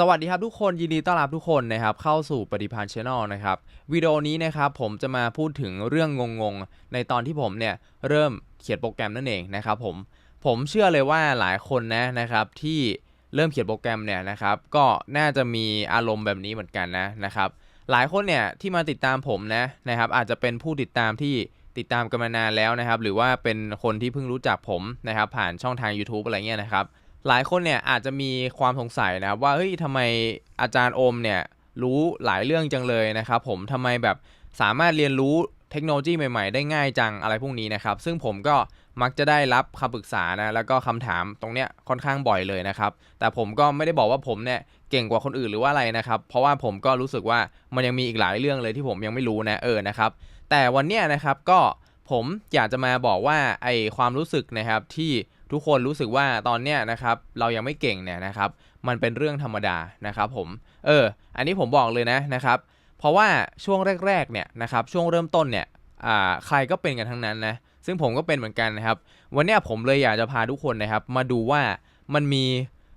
สวัสดีครับทุกคนยินดีต้อนรับทุกคนนะครับเข้าสู่ปฏิพันธ์ช Channel นะครับวิดีโอนี้นะครับผมจะมาพูดถึงเรื่องงงๆ ในตอนที่ผมเนี่ยเริ่มเขียนโปรแกรมนั่นเองนะครับผมผมเชื่อเลยว่าหลายคนนะนะครับที่เริ่มเขียนโปรแกรมเนี่ยนะครับก็น่าจะมีอารมณ์แบบนี้เหมือนกันนะนะครับหลายคนเนี่ยที่มาติดตามผมนะนะครับอาจจะเป็นผู้ติดตามที่ติดตามกันมานานแล้วนะครับหรือว่าเป็นคนที่เพิ่งรู้จักผมนะครับผ่านช่องทาง YouTube อะไรเงี้ยนะครับ หลายคนเนี่ยอาจจะมีความสงสัยนะครับว่าเฮ้ยทำไมอาจารย์โอมเนี่ยรู้หลายเรื่องจังเลยนะครับผมทำไมแบบสามารถเรียนรู้เทคโนโลยีใหม่ๆ ได้ง่ายจังอะไรพวกนี้นะครับ ซึ่งผมก็มักจะได้รับคำปรึกษานะแล้วก็คำถามตรงเนี้ยค่อนข้างบ่อยเลยนะครับ แต่ผมก็ไม่ได้บอกว่าผมเนี่ยเก่งกว่าคนอื่นหรือว่าอะไรนะครับ เพราะว่าผมก็รู้สึกว่ามันยังมีอีกหลายเรื่องเลยที่ผมยังไม่รู้นะเออนะครับ แต่วันเนี้ยนะครับก็ผมอยากจะมาบอกว่าไอความรู้สึกนะครับที่ ทุกคนรู้สึกว่าตอนเนี้ยนะครับเรายังไม่เก่งเนี่ยนะครับมันเป็นเรื่องธรรมดานะครับผมเอออันนี้ผมบอกเลยนะนะครับเพราะว่าช่วงแรกๆเนี่ยนะครับช่วงเริ่มต้นเนี่ยอ่าใครก็เป็นกันทั้งนั้นนะซึ่งผมก็เป็นเหมือนกันนะครับวันนี้ผมเลยอยากจะพาทุกคนนะครับ มาดูว่ามันมี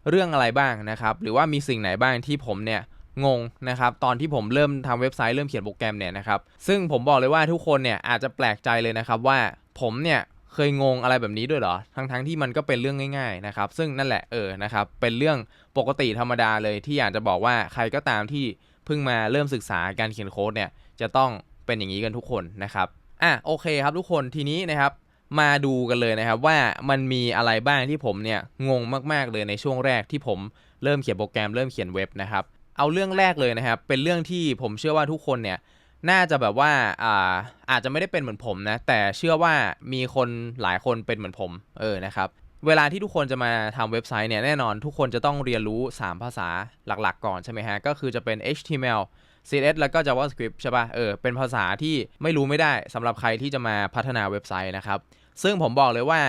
เรื่องอะไรบ้างนะครับ หรือว่ามีสิ่งไหนบ้างที่ผมเนี่ยงงนะครับตอนที่ผมเริ่มทำเว็บไซต์เริ่มเขียนโปรแกรมเนี่ยนะครับซึ่งผมบอกเลยว่าทุกคนเนี่ยอาจจะแปลกใจเลยนะครับว่าผมเนี่ย เคยงงอะไรแบบนี้ด้วยเหรอ ทั้งๆทที่มันก็เป็นเรื่องง่าย ๆนะครับ ซึ่งนั่นแหละเออนะครับ เป็นเรื่องปกติธรรมดาเลยที่อยากจะบอกว่าใครก็ตามที่เพิ่งมาเริ่มศึกษาการเขียนโค้ดเนี่ย จะต้องเป็นอย่างนี้กันทุกคนนะครับ อะโอเคครับทุกคน ทีนี้นะครับ มาดูกันเลยนะครับว่ามันมีอะไรบ้างที่ผมเนี่ยงงมากๆเลยในช่วงแรกที่ผมเริ่มเขียนโปรแกรมเริ่มเขียนเว็บนะครับ เอาเรื่องแรกเลยนะครับ เป็นเรื่องที่ผมเชื่อว่าทุกคนเนี่ย น่าจะแบบว่าอ่าอาจจะไม่ได้เป็นเหมือนผมนะ แต่เชื่อว่ามีคนหลายคนเป็นเหมือนผมเออนะครับเวลาที่ทุกคนจะมาทำเว็บไซต์เนี่ยแน่นอนทุกคนจะต้องเรียนรู้ 3 ภาษาหลักๆ ก่อนใช่ไหมฮะ ก็คือจะเป็น HTML CSS แล้วก็ JavaScript ใช่ป่ะเออเป็นภาษาที่ไม่รู้ไม่ได้สำหรับใครที่จะมาพัฒนาเว็บไซต์นะครับ ซึ่งผมบอกเลยว่า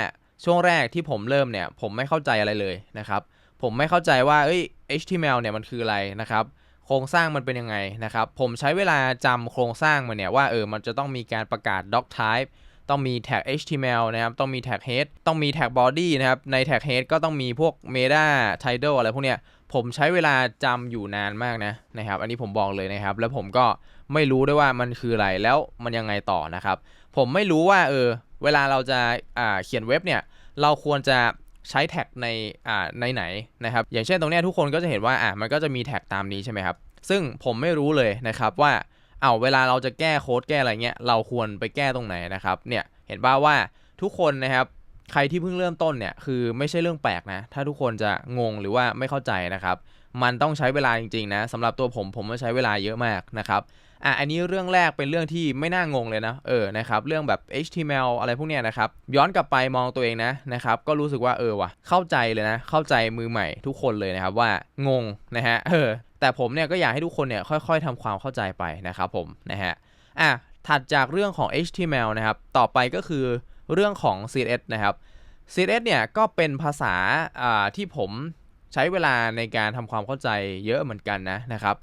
ช่วงแรกที่ผมเริ่มเนี่ย ผมไม่เข้าใจอะไรเลยนะครับ ผมไม่เข้าใจว่าเอ้ย HTML เนี่ยมันคืออะไรนะครับ ครงสร้างมันเป็นยังไงนะครับ ผมใช้เวลาจำโครงสร้างมันเนี่ยว่าเออมันจะต้องมีการประกาศ doc type ต้องมีแท็ก HTML นะครับ ต้องมีแท็ก head ต้องมีแท็ก body นะครับ ในแท็ก head ก็ต้องมีพวก meta title อะไรพวกเนี้ย ผมใช้เวลาจำอยู่นานมากนะนะครับ อันนี้ผมบอกเลยนะครับ แล้วผมก็ไม่รู้ด้วยว่ามันคืออะไร แล้วมันยังไงต่อนะครับ ผมไม่รู้ว่าเออ เวลาเราจะอ่าเขียนเว็บเนี่ย เราควรจะ ใช้แท็กในอ่าในไหนนะครับ อย่างเช่นตรงเนี้ยทุกคนก็จะเห็นว่าอ่ามันก็จะมีแท็กตามนี้ใช่ไหมครับ ซึ่งผมไม่รู้เลยนะครับว่าเอาเวลาเราจะแก้โค้ดแก้อะไรเงี้ยเราควรไปแก้ตรงไหนนะครับเนี่ยเห็นป่าว่าทุกคนนะครับใครที่เพิ่งเริ่มต้นเนี่ยคือไม่ใช่เรื่องแปลกนะถ้าทุกคนจะงงหรือว่าไม่เข้าใจนะครับ มันต้องใช้เวลาจริงๆนะสำหรับตัวผมผมก็ใช้เวลาเยอะมากนะครับอะอันนี้เรื่องแรกเป็นเรื่องที่ไม่น่างงเลยนะเออนะครับเรื่องแบบ HTML อะไรพวกเนี้ยนะครับย้อนกลับไปมองตัวเองนะนะครับก็รู้สึกว่าเออว่ะเข้าใจเลยนะ เข้าใจมือใหม่ทุกคนเลยนะครับว่างงนะฮะเออแต่ผมเนี่ยก็อยากให้ทุกคนเนี่ยค่อยๆทำความเข้าใจไปนะครับผมนะฮะอะถัดจากเรื่องของ HTML นะครับต่อไปก็คือเรื่องของ CSS นะครับ CSS เนี่ยก็เป็นภาษาอ่าที่ผม ใช้เวลาในการทำความเข้าใจเยอะเหมือนกันนะนะครับ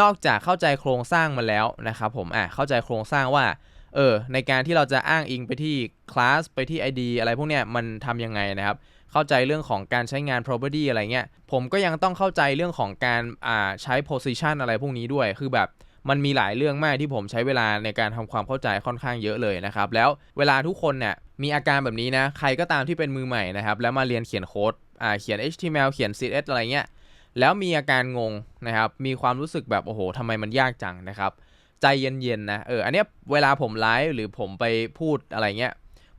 นอกจากเข้าใจโครงสร้างมาแล้วนะครับผมอะเข้าใจโครงสร้างว่าเออในการที่เราจะอ้างอิงไปที่คลาสไปที่ ID อะไรพวกเนี้ยมันทำยังไงนะครับ เข้าใจเรื่องของการใช้งาน property อะไรเงี้ยผมก็ยังต้องเข้าใจเรื่องของการอ่าใช้ position อะไรพวกนี้ด้วยคือแบบมันมีหลายเรื่องมากที่ผมใช้เวลาในการทำความเข้าใจค่อนข้างเยอะเลยนะครับ แล้วเวลาทุกคนเนี่ยมีอาการแบบนี้นะ ใครก็ตามที่เป็นมือใหม่นะครับ แล้วมาเรียนเขียนโค้ด เขียน HTML เขียน CSS อะไรเงี้ยแล้วมีอาการงงนะครับ มีความรู้สึกแบบ โอ้โหทำไมมันยากจังนะครับ ใจเย็นๆนะ เออ อันเนี้ยเวลาผมไลฟ์หรือผมไปพูดอะไรเงี้ย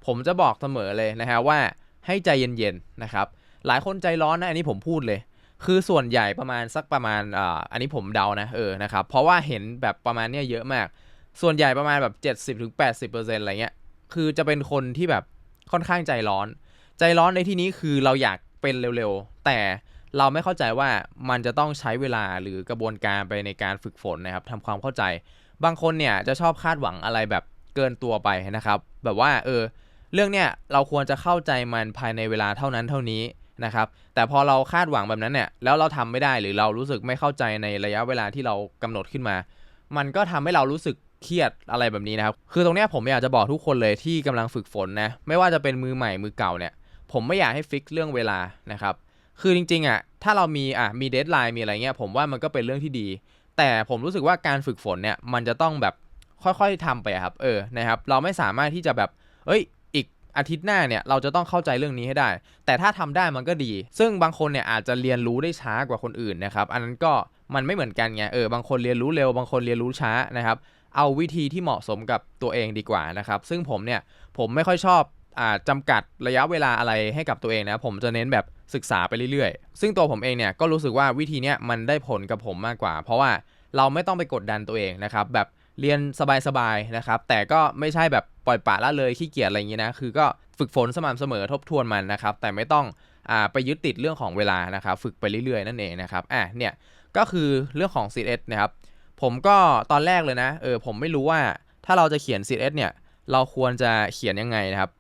ผมจะบอกเสมอเลยนะฮะว่าให้ใจเย็นๆนะครับ หลายคนใจร้อนนะ อันนี้ผมพูดเลย คือส่วนใหญ่ประมาณสักประมาณอ่าอันนี้ผมเดานะ เออ นะครับ เพราะว่าเห็นแบบประมาณเนี้ยเยอะมาก ส่วนใหญ่ประมาณแบบ 70-80%อะไรเงี้ย คือจะเป็นคนที่แบบค่อนข้างใจร้อน ใจร้อนในที่นี้คือเราอยาก เป็นเร็วๆ แต่เราไม่เข้าใจว่ามันจะต้องใช้เวลาหรือกระบวนการไปในการฝึกฝนนะครับทำความเข้าใจ บางคนเนี่ยจะชอบคาดหวังอะไรแบบเกินตัวไปนะครับ แบบว่าเออเรื่องเนี้ยเราควรจะเข้าใจมันภายในเวลาเท่านั้นเท่านี้นะครับ แต่พอเราคาดหวังแบบนั้นเนี่ยแล้วเราทำไม่ได้หรือเรารู้สึกไม่เข้าใจในระยะเวลาที่เรากำหนดขึ้นมา มันก็ทำให้เรารู้สึกเครียดอะไรแบบนี้นะครับ คือตรงเนี้ยผมอยากจะบอกทุกคนเลยที่กำลังฝึกฝนนะ ไม่ว่าจะเป็นมือใหม่มือเก่าเนี่ย ผมไม่อยากให้ฟิกเรื่องเวลานะครับ คือจริงๆอะถ้าเรามีอะมีเดทไลน์มีอะไรเงี้ยผมว่ามันก็เป็นเรื่องที่ดี แต่ผมรู้สึกว่าการฝึกฝนเนี่ยมันจะต้องแบบค่อยๆทำไปครับ เออนะครับ เราไม่สามารถที่จะแบบ เอ้ย อีกอาทิตย์หน้าเนี่ยเราจะต้องเข้าใจเรื่องนี้ให้ได้ แต่ถ้าทำได้มันก็ดี ซึ่งบางคนเนี่ยอาจจะเรียนรู้ได้ช้ากว่าคนอื่นนะครับ อันนั้นก็มันไม่เหมือนกันไงเออบางคนเรียนรู้เร็วบางคนเรียนรู้ช้านะครับ เอาวิธีที่เหมาะสมกับตัวเองดีกว่านะครับ ซึ่งผมเนี่ยผมไม่ค่อยชอบ จำกัดระยะเวลาอะไรให้กับตัวเองนะผมจะเน้นแบบศึกษาไปเรื่อยๆ ซึ่งตัวผมเองเนี่ยก็รู้สึกว่าวิธีเนี้ยมันได้ผลกับผมมากกว่า เพราะว่าเราไม่ต้องไปกดดันตัวเองนะครับแบบเรียนสบายๆนะครับ แต่ก็ไม่ใช่แบบปล่อยปละละเลยขี้เกียจอะไรอย่างนี้นะ คือก็ฝึกฝนสม่ำเสมอทบทวนมันนะครับ แต่ไม่ต้องอ่าไปยึดติดเรื่องของเวลานะครับ ฝึกไปเรื่อยๆ นั่นเองนะครับอะเนี่ยก็คือเรื่องของ CS นะครับผมก็ตอนแรกเลยนะเออผมไม่รู้ว่าถ้าเราจะเขียน CSS เนี่ยเราควรจะเขียนยังไงนะครับ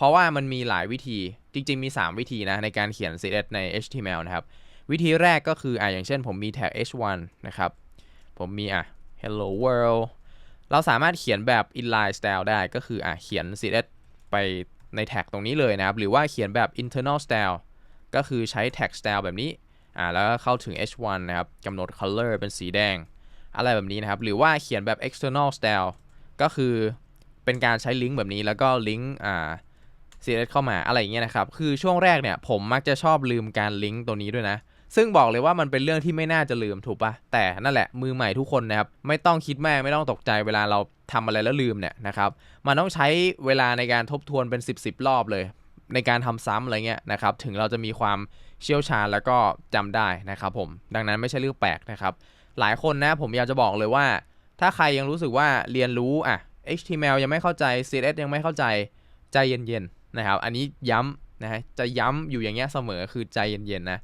เพราะว่ามันมีหลายวิธีจริง ๆ มี 3 วิธีนะในการเขียน CSS ใน HTML นะครับ วิธีแรกก็คืออะอย่างเช่นผมมีแท็ก h1 นะครับ ผมมีอะ hello world เราสามารถเขียนแบบ inline style ได้ก็คืออะเขียน CSS ไปในแท็กตรงนี้เลยนะครับ หรือว่าเขียนแบบ internal style ก็คือใช้แท็ก style แบบนี้อ่าแล้วก็เข้าถึง h1 นะครับกำหนด color เป็นสีแดง อะไรแบบนี้นะครับ หรือว่าเขียนแบบ external style ก็คือเป็นการใช้ลิงก์แบบนี้แล้วก็ลิงก์อ่า CSS เข้ามาอะไรอย่างเงี้ยนะครับ คือช่วงแรกเนี่ยผมมักจะชอบลืมการลิงก์ตัวนี้ด้วยนะ ซึ่งบอกเลยว่ามันเป็นเรื่องที่ไม่น่าจะลืมถูกปะแต่นั่นแหละมือใหม่ทุกคนนะครับ ไม่ต้องคิดมากไม่ต้องตกใจเวลาเราทำอะไรแล้วลืมเนี่ยนะครับมันต้องใช้เวลาในการทบทวนเป็น 10บสรอบเลย ในการทำซ้ำอะไรเงี้ยนะครับถึงเราจะมีความเชี่ยวชาญแล้วก็จำได้นะครับผมดังนั้นไม่ใช่เรื่องแปลกนะครับหลายคนนะผมอยากจะบอกเลยว่า ถ้าใครยังรู้สึกว่าเรียนรู้อะ HTML ยังไม่เข้าใจ CSS ยังไม่เข้าใจใจเย็นๆ นะครับ อันนี้ย้ำนะฮะจะย้ำอยู่อย่างเงี้ยเสมอคือใจเย็นๆนะ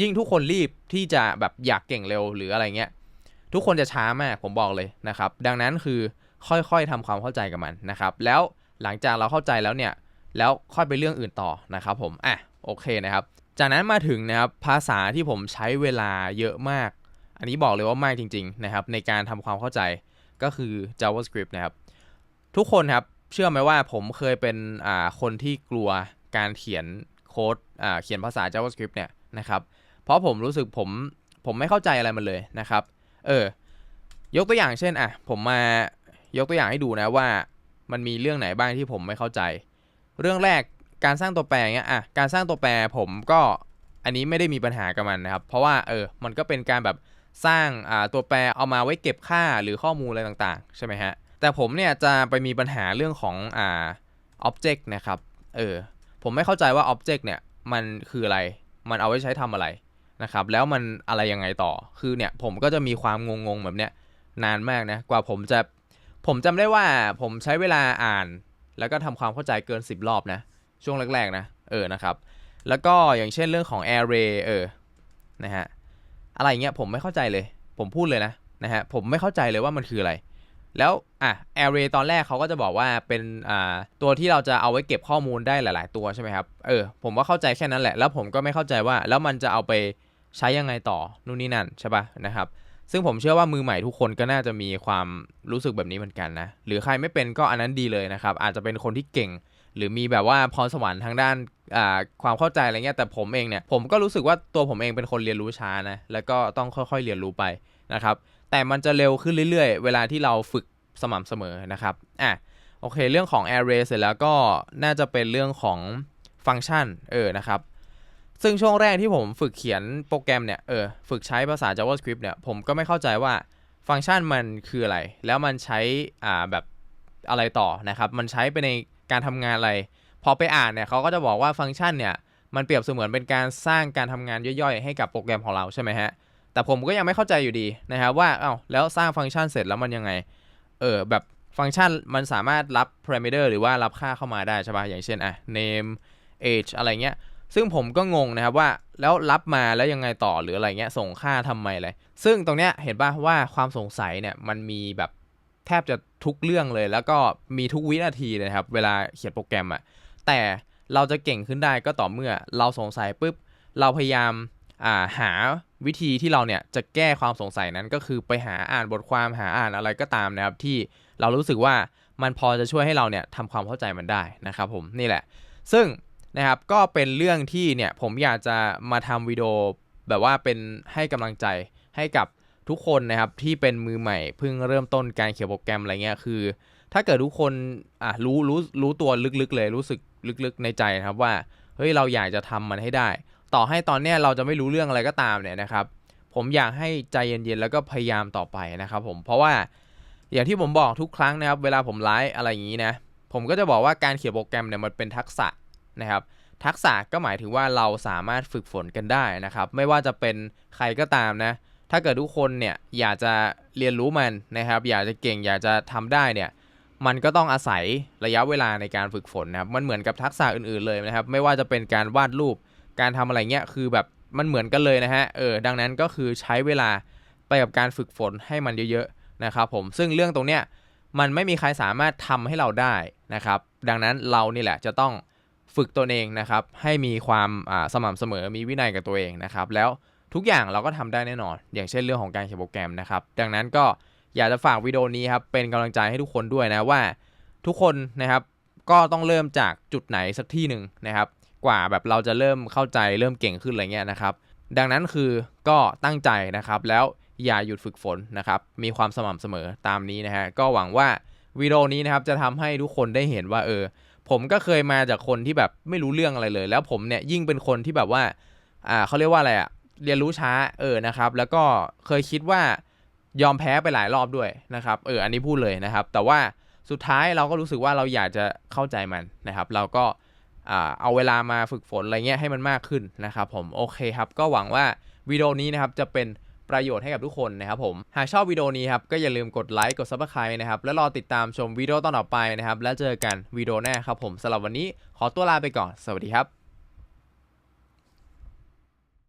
ยิ่งทุกคนรีบที่จะแบบอยากเก่งเร็วหรืออะไรเงี้ยทุกคนจะช้ามากผมบอกเลยนะครับ ดังนั้นคือค่อยๆทำความเข้าใจกับมันนะครับ แล้วหลังจากเราเข้าใจแล้วเนี่ยแล้วค่อยไปเรื่องอื่นต่อนะครับ ผมอะโอเคนะครับ จากนั้นมาถึงนะครับภาษาที่ผมใช้เวลาเยอะมาก อันนี้บอกเลยว่ามากจริง ๆนะครับ ในการทำความเข้าใจก็คือ JavaScript นะครับ ทุกคนครับ เชื่อไหมว่าผมเคยเป็นอ่าคนที่กลัวการเขียนโค้ดอ่าเขียนภาษา JavaScript เนี่ยนะครับ เพราะผมรู้สึกผมผมไม่เข้าใจอะไรมันเลยนะครับ เออ ยกตัวอย่างเช่นอะผมมายกตัวอย่างให้ดูนะว่ามันมีเรื่องไหนบ้างที่ผมไม่เข้าใจ เรื่องแรกการสร้างตัวแปรเงี้ยอะการสร้างตัวแปรผมก็อันนี้ไม่ได้มีปัญหากับมันนะครับ เพราะว่าเออมันก็เป็นการแบบสร้างอ่าตัวแปรเอามาไว้เก็บค่าหรือข้อมูลอะไรต่างๆ ใช่ไหมฮะ แต่ผมเนี่ยจะไปมีปัญหาเรื่องของอ่า object นะครับ เออ ผมไม่เข้าใจว่า object เนี่ยมันคืออะไร มันเอาไว้ใช้ทำอะไรนะครับ แล้วมันอะไรยังไงต่อ คือเนี่ยผมก็จะมีความงงๆแบบเนี้ยนานมากนะ กว่าผมจะ ผมจำได้ว่าผมใช้เวลาอ่าน แล้วก็ทำความเข้าใจเกิน 10 รอบนะ ช่วงแรกๆนะ เออ นะครับ แล้วก็อย่างเช่นเรื่องของ array เออ นะฮะ อะไรเงี้ยผมไม่เข้าใจเลย ผมพูดเลยนะ นะฮะ ผมไม่เข้าใจเลยว่ามันคืออะไร แล้วอะ array ตอนแรกเขาก็จะบอกว่าเป็นอ่าตัวที่เราจะเอาไว้เก็บข้อมูลได้หลาย ๆ ตัวใช่ไหมครับ เออ ผมว่าเข้าใจแค่นั้นแหละ แล้วผมก็ไม่เข้าใจว่า แล้วมันจะเอาไปใช้ยังไงต่อ นู่นนี่นั่นใช่ปะนะครับ ซึ่งผมเชื่อว่ามือใหม่ทุกคนก็น่าจะมีความรู้สึกแบบนี้เหมือนกันนะ หรือใครไม่เป็นก็อันนั้นดีเลยนะครับ อาจจะเป็นคนที่เก่ง หรือมีแบบว่าพรสวรรค์ทางด้านความเข้าใจอะไรเงี้ย แต่ผมเองเนี่ย ผมก็รู้สึกว่าตัวผมเองเป็นคนเรียนรู้ช้านะ แล้วก็ต้องค่อย ๆ เรียนรู้ไปนะครับ แต่มันจะเร็วขึ้นเรื่อยๆ เวลาที่เราฝึกสม่ำเสมอนะครับอะโอเค เรื่องของ array เสร็จแล้วก็น่าจะเป็นเรื่องของฟังก์ชันเออนะครับ ซึ่งช่วงแรกที่ผมฝึกเขียนโปรแกรมเนี่ยเออฝึกใช้ภาษา JavaScript เนี่ยผมก็ไม่เข้าใจว่าฟังก์ชันมันคืออะไร แล้วมันใช้อ่าแบบอะไรต่อนะครับ มันใช้ไปในการทำงานอะไร พอไปอ่านเนี่ยเขาก็จะบอกว่าฟังก์ชันเนี่ยมันเปรียบเสมือนเป็นการสร้างการทำงานย่อยๆ ให้กับโปรแกรมของเราใช่ไหมฮะ แต่ผมก็ยังไม่เข้าใจอยู่ดีนะครับว่าเอ้าแล้วสร้างฟังก์ชันเสร็จแล้วมันยังไง เออแบบฟังก์ชันมันสามารถรับ parameter หรือว่ารับค่าเข้ามาได้ใช่ป่ะอย่างเช่นอะ name age อะไรเงี้ย ซึ่งผมก็งงนะครับว่าแล้วรับมาแล้วยังไงต่อหรืออะไรเงี้ยส่งค่าทำไมอะไรซึ่งตรงเนี้ยเห็นป่ะว่าความสงสัยเนี่ยมันมีแบบแทบจะทุกเรื่องเลย แล้วก็มีทุกวินาทีเลยครับเวลาเขียนโปรแกรมอะแต่เราจะเก่งขึ้นได้ก็ต่อเมื่อเราสงสัยปุ๊บเราพยายามอ่าหา วิธีที่เราเนี่ยจะแก้ความสงสัยนั้นก็คือไปหาอ่านบทความหาอ่านอะไรก็ตามนะครับที่เรารู้สึกว่ามันพอจะช่วยให้เราเนี่ยทำความเข้าใจมันได้นะครับผมนี่แหละ ซึ่งนะครับก็เป็นเรื่องที่เนี่ยผมอยากจะมาทำวิดีโอแบบว่าเป็นให้กำลังใจให้กับทุกคนนะครับที่เป็นมือใหม่เพิ่งเริ่มต้นการเขียนโปรแกรมอะไรเงี้ยคือ ถ้าเกิดทุกคนอะรู้รู้รู้ตัวลึกๆเลยรู้สึกลึกๆในใจนะครับว่าเฮ้ยเราอยากจะทำมันให้ได้ ต่อให้ตอนเนี้ยเราจะไม่รู้เรื่องอะไรก็ตามเนี่ยนะครับ ผมอยากให้ใจเย็นๆแล้วก็พยายามต่อไปนะครับผมเพราะว่าอย่างที่ผมบอกทุกครั้งนะครับ เวลาผมไลฟ์อะไรอย่างนี้นะ ผมก็จะบอกว่าการเขียนโปรแกรมเนี่ยมันเป็นทักษะนะครับ ทักษะก็หมายถึงว่าเราสามารถฝึกฝนกันได้นะครับ ไม่ว่าจะเป็นใครก็ตามนะ ถ้าเกิดทุกคนเนี่ยอยากจะเรียนรู้มันนะครับ อยากจะเก่งอยากจะทำได้เนี่ย มันก็ต้องอาศัยระยะเวลาในการฝึกฝนนะครับ มันเหมือนกับทักษะอื่นๆเลยนะครับ ไม่ว่าจะเป็นการวาดรูป การทำอะไรเงี้ยคือแบบมันเหมือนกันเลยนะฮะเออดังนั้นก็คือใช้เวลาไปกับการฝึกฝนให้มันเยอะๆนะครับผมซึ่งเรื่องตรงเนี้ยมันไม่มีใครสามารถทำให้เราได้นะครับ ดังนั้นเรานี่แหละจะต้องฝึกตัวเองนะครับให้มีความสม่ำเสมอมีวินัยกับตัวเองนะครับ แล้วทุกอย่างเราก็ทำได้แน่นอน อย่างเช่นเรื่องของการเขียนโปรแกรมนะครับ ดังนั้นก็อยากจะฝากวิดีโอนี้ครับเป็นกำลังใจให้ทุกคนด้วยนะว่า ทุกคนนะครับก็ต้องเริ่มจากจุดไหนสักที่หนึ่งนะครับ กว่าแบบเราจะเริ่มเข้าใจเริ่มเก่งขึ้นอะไรเงี้ยนะครับ ดังนั้นคือก็ตั้งใจนะครับ แล้วอย่าหยุดฝึกฝนนะครับ มีความสม่ำเสมอตามนี้นะฮะก็หวังว่าวิดีโอนี้นะครับจะทำให้ทุกคนได้เห็นว่าเออ ผมก็เคยมาจากคนที่แบบไม่รู้เรื่องอะไรเลย แล้วผมเนี่ยยิ่งเป็นคนที่แบบว่าอ่าเขาเรียกว่าอะไรอะเรียนรู้ช้าเออนะครับ แล้วก็เคยคิดว่ายอมแพ้ไปหลายรอบด้วยนะครับเอออันนี้พูดเลยนะครับ แต่ว่าสุดท้ายเราก็รู้สึกว่าเราอยากจะเข้าใจมันนะครับ เราก็ เอาเวลามาฝึกฝนอะไรเงี้ยให้มันมากขึ้นนะครับผมโอเคครับ ก็หวังว่าวิดีโอนี้นะครับจะเป็นประโยชน์ให้กับทุกคนนะครับผม หากชอบวิดีโอนี้ครับก็อย่าลืมกดไลค์กดซับสไคร b e นะครับ แล้วรอติดตามชมวิดีโอตอนต่อไปนะครับ แล้วเจอกันวิดีโอหน้าครับผมสำหรับวันนี้ขอตัวลาไปก่อน สวัสดีครับ